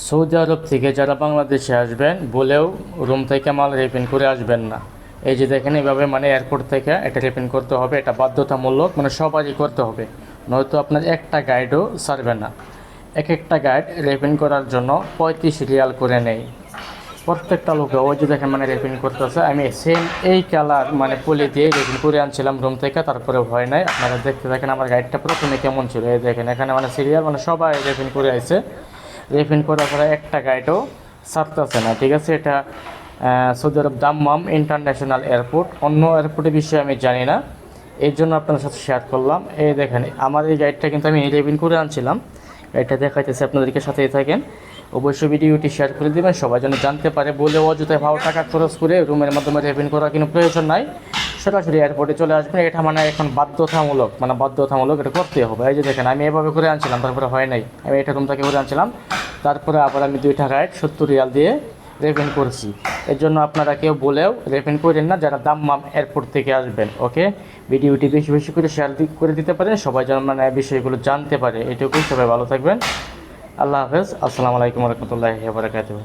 Saudi আরব থেকে যারা বাংলাদেশে আসবেন, বলেও রুম থেকে মাল রিপিন করে আসবেন না। এই যে দেখেন এইভাবে মানে এয়ারপোর্ট থেকে এটা রিপিন করতে হবে, এটা বাধ্যতামূলক মানে সবারই করতে হবে। নয়তো আপনার একটা গাইডও ছাড়বে না। এক একটা গাইড রিপিন করার জন্য পঁয়ত্রিশ রিয়াল করে নেই। প্রত্যেকটা লোকে, ওই যে দেখেন মানে রেপিং করতেছে, আমি সেম এই কালার মানে পলি দিয়ে রেপিং করে আনছিলাম রুম থেকে তারপরে ভয় নাই। আপনারা দেখতে দেখেন আমার গাইডটা প্রথমে কেমন ছিল, এই দেখেন এখানে মানে সিরিয়াল মানে সবাই রেপিং করে আছে রেপিং করার পরে একটা গাইডও ছাড়তেছে না, ঠিক আছে? এটা Saudi Arab Dammam international airport অন্য এয়ারপোর্টের বিষয়ে আমি জানি না। এর জন্য আপনাদের সাথে শেয়ার করলাম। এই দেখেন, আমার এই গাইডটা কিন্তু আমি রেপিং করে আনছিলাম। গাইডটা দেখাইতেছে আপনাদেরকে, সাথেই থাকেন। অবশ্যই ভিডিওটি শেয়ার করে দেবেন। সবাই যেন জানতে পারে, বলে অযথায় ভালো টাকা খরচ করে রুমের মাধ্যমে রেভিন করার কোনো প্রয়োজন নাই। সরাসরি এয়ারপোর্টে চলে আসবেন। এটা মানে এখন বাধ্যতামূলক মানে বাধ্যতামূলক এটা করতে হবে। এই যে দেখেন, আমি এভাবে করে আনছিলাম, তারপরে হয় নাই। আমি এটা রুম থেকে করে আনছিলাম। তারপরে আবার আমি দুই টাকায় সত্তর রিয়াল দিয়ে রেভেন করছি। এর জন্য আপনারা কেউ বলেও রেভেন করেন না, যারা দাম্মাম এয়ারপোর্ট থেকে আসবেন, ওকে? ভিডিওটি বেশি বেশি করে শেয়ার করে দিতে পারেন, সবাই যেন মানে বিষয়গুলো জানতে পারে। এটুকুই, সবাই ভালো থাকবেন। আল্লাহ হাফেজ। আসসালামু আলাইকুম রহমতুল্লাহ বারকাতুহ।